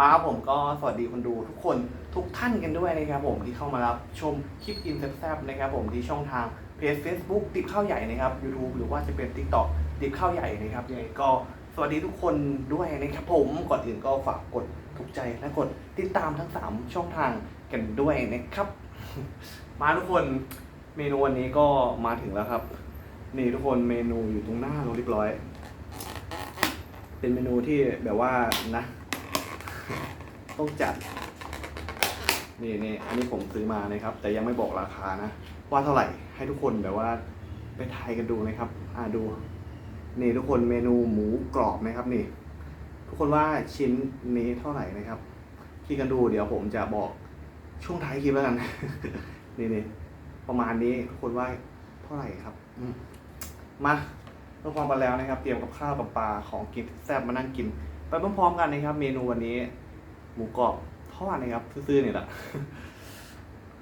มาครับผมก็สวัสดีคนดูทุกคนทุกท่านกันด้วยนะครับผมที่เข้ามารับชมคลิปกินแซบๆนะครับผมที่ช่องทางเพจ Facebook ติดข้าวใหญ่นะครับ YouTube หรือว่าจะเป็น TikTok ติดข้าวใหญ่นะครับยังไงก็สวัสดีทุกคนด้วยนะครับผมก่อนอื่นก็ฝากกดถูกใจและกดติดตามทั้ง 3 ช่องทางกันด้วยนะครับ มาทุกคนเมนูวันนี้ก็มาถึงแล้วครับ นี่ทุกคนเมนูอยู่ตรงหน้าเราเรียบร้อย เป็นเมนูที่แบบว่านะ ต้องจัด นี่นี่อันนี้ผมซื้อมานะครับ แต่ยังไม่บอกราคานะ ว่าเท่าไหร่ให้ทุกคนแบบว่าไปทายกันดูนะครับ อ่าดู นี่ทุกคนเมนูหมูกรอบนะครับนี่ ทุกคนว่าชิ้นนี้เท่าไหร่นะครับคิดกันดูเดี๋ยวผมจะบอกช่วงท้ายคลิปแล้วกัน นี่นี่ประมาณนี้ทุกคนว่าเท่าไหร่ครับอืมมาเพื่อความกันแล้วนะครับ เตรียมกับข้าวกับปลาของกินแซ่บมานั่งกิน ไปพร้อมๆกันนะครับ เมนูวันนี้ หมูกรอบทอดนะครับ ซื้อๆนี่แหละ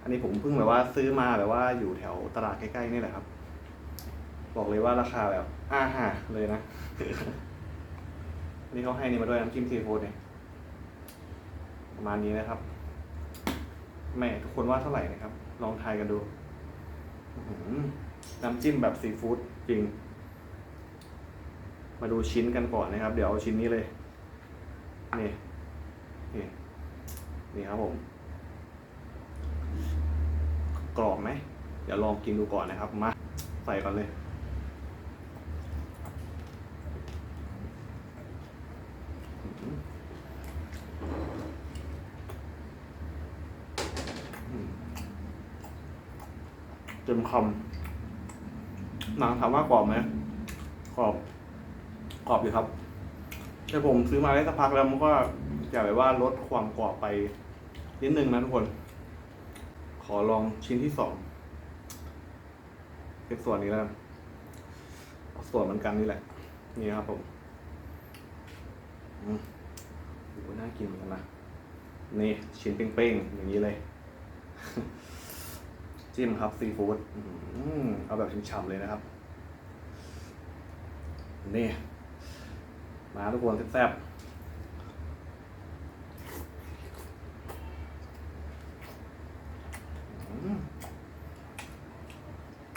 อันนี้ผมเพิ่งแบบว่าซื้อมาแบบว่าอยู่แถวตลาดใกล้ๆนี่แหละครับ บอกเลยว่าราคาแบบอาหาเลยนะนนี้เขาให้นี่มาด้วยน้ำจิ้มซีฟู้ดเนี่ยประมาณนี้นะครับแม่ทุกคนว่าเท่าไหร่นะครับ ลองทายกันดูน้ำจิ้มแบบซีฟู้ดจริง มาดูชิ้นกันก่อนนะครับ เดี๋ยวเอาชิ้นนี้เลย นี่นี่นี่ครับผม กรอบไหมเดี๋ยวลองกินดูก่อนนะครับ มา ใส่ก่อนเลย เต็มคำหนังถามว่ากรอบไหมกรอบกรอบอยู่ครับ แต่ผมซื้อมาได้สักพักแล้วมันก็จะแบบว่าลดความกรอบไปนิดนึงนะทุกคน ขอลองชิ้นที่สองเป็นส่วนนี้แล้วเอาส่วนเหมือนกันนี่แหละ นี่ครับผมอืมโอ้โหน่ากินเหมือนกันนะนี่ชิ้นเป้งๆอย่างนี้เลย จิ้มครับซีฟู้ดอื้อหือเอาแบบฉ่ำๆเลยนะครับ นี่ มาทุกคนแซ่บๆ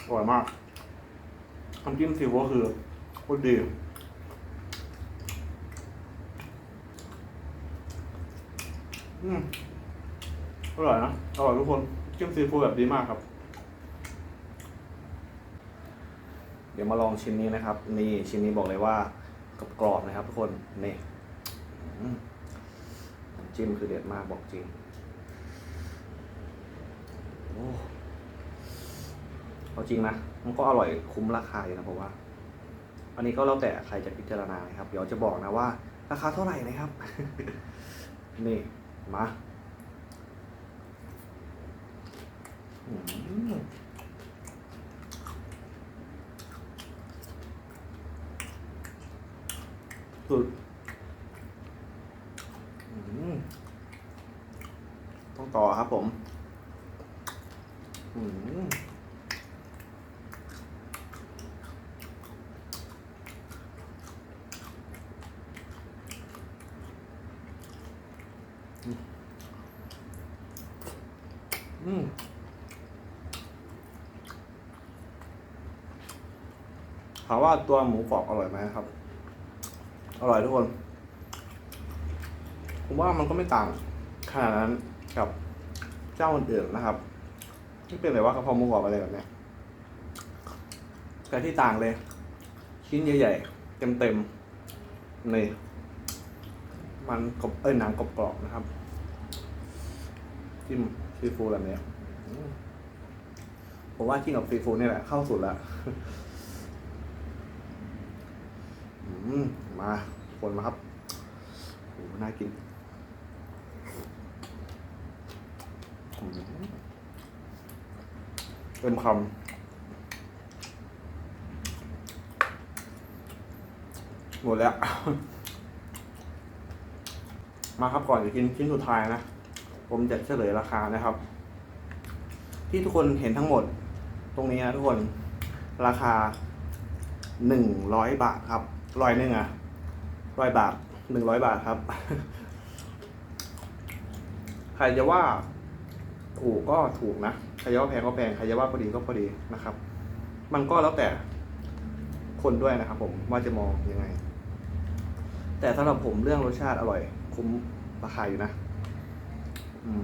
อร่อยมากน้ำจิ้มซีฟู้ดคือโคตรดีอืมอร่อยนะ อร่อยทุกคนจิ้มซีฟู้ดแบบดีมากครับ เดี๋ยวมาลองชิ้นนี้นะครับ นี่ชิ้นนี้บอกเลยว่า กรอบๆนะครับทุกคนนี่น้ำจิ้มคือเด็ดมากบอกจริงโอ้เอาจริงนะมันก็อร่อยคุ้มราคาอยู่นะผมว่า อันนี้ก็แล้วแต่ใครจะพิจารณานะครับ เดี๋ยวจะบอกนะว่า ราคาเท่าไหร่นะครับ นี่มาอืม สุดอืมต้องต่อครับผมอืมอืมถามว่าตัวหมูกรอบอร่อยไหมครับ อร่อยทุกคน ผมว่ามันก็ไม่ต่างขนาดนั้นกับเจ้าอื่นๆนะครับ ที่เป็นแบบว่ากระเพราหมูกรอบอะไรแบบเนี้ยแต่ที่ต่างเลย ชิ้นใหญ่ๆ เต็มๆนี่มันกรอบเอ้ยหนังกรอบๆนะครับจิ้มซีฟูดแบบเนี้ยผมว่าจิ้มกับซีฟูดนี่แหละ เข้าสุดละมา คนมาครับโอ้โหน่ากินเต็มคำหมดแล้ว มาครับก่อนจะกินชิ้นสุดท้ายนะ ผมจะเฉลยราคานะครับ ที่ทุกคนเห็นทั้งหมด ตรงนี้นะทุกคน ราคาหนึ่งร้อยบาทครับร้อยหนึ่งอะ ร้อยบาทหนึ่งร้อยบาทครับ ใครจะว่าถูกก็ถูกนะ ใครจะว่าแพงก็แพง ใครจะว่าพอดีก็พอดีนะครับ มันก็แล้วแต่คนด้วยนะครับผมว่าจะมองยังไง แต่สำหรับผมเรื่องรสชาติอร่อย คุ้มราคาอยู่นะ อืม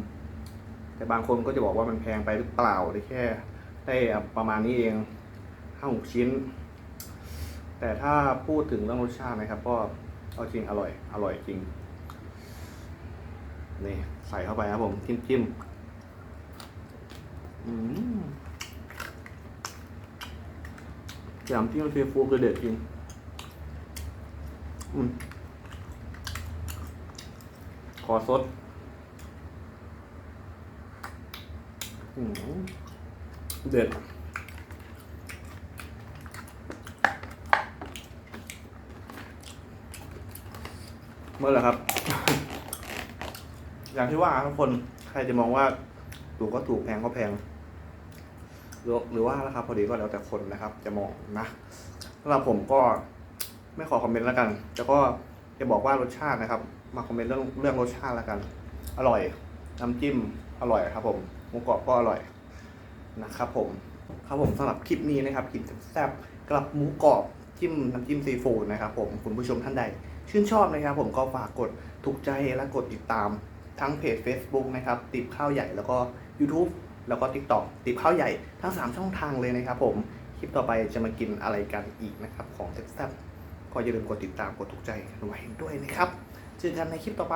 แต่บางคนก็จะบอกว่ามันแพงไปหรือเปล่าได้แค่ ได้ประมาณนี้เองห้าหกชิ้น แต่ถ้าพูดถึงเรื่องรสชาตินะครับ ก็ เอาจริงอร่อย อร่อยจริง นี่ใส่เข้าไปครับผมจิ้มจิ้มอืมยำที่มันซีฟู้ดคือเด็ดจริง อืมขอสดอืมเด็ด เมื่อไหร่ครับ อย่างที่ว่าทุกคนใครจะมองว่าถูกก็ถูกแพงก็แพงหรือหรือว่าราคาพอดีก็แล้วแต่คนนะครับ จะมองนะสำหรับผมก็ไม่ขอคอมเมนต์แล้วกันแต่ก็จะบอกว่ารสชาตินะครับ มาคอมเมนต์เรื่องเรื่องรสชาติแล้วกัน อร่อยน้ำจิ้มอร่อยครับ ผมหมูกรอบก็อร่อยนะครับผมครับผมสำหรับคลิปนี้นะครับกินแซ่บๆกับหมูกรอบจิ้มน้ำจิ้มซีฟู้ดนะครับผมคุณผู้ชมท่านใด ชื่นชอบนะครับ ผมก็ฝากกดถูกใจและกดติดตามทั้งเพจ Facebook นะครับติบข้าวใหญ่แล้วก็ YouTube แล้วก็ TikTok ติบข้าวใหญ่ทั้ง 3 ช่องทางเลยนะครับผม คลิปต่อไปจะมากินอะไรกันอีกนะครับ ของแซ่บๆก็อย่าลืมกดติดตามกดถูกใจกันไว้ด้วยนะครับ เจอกันในคลิปต่อไป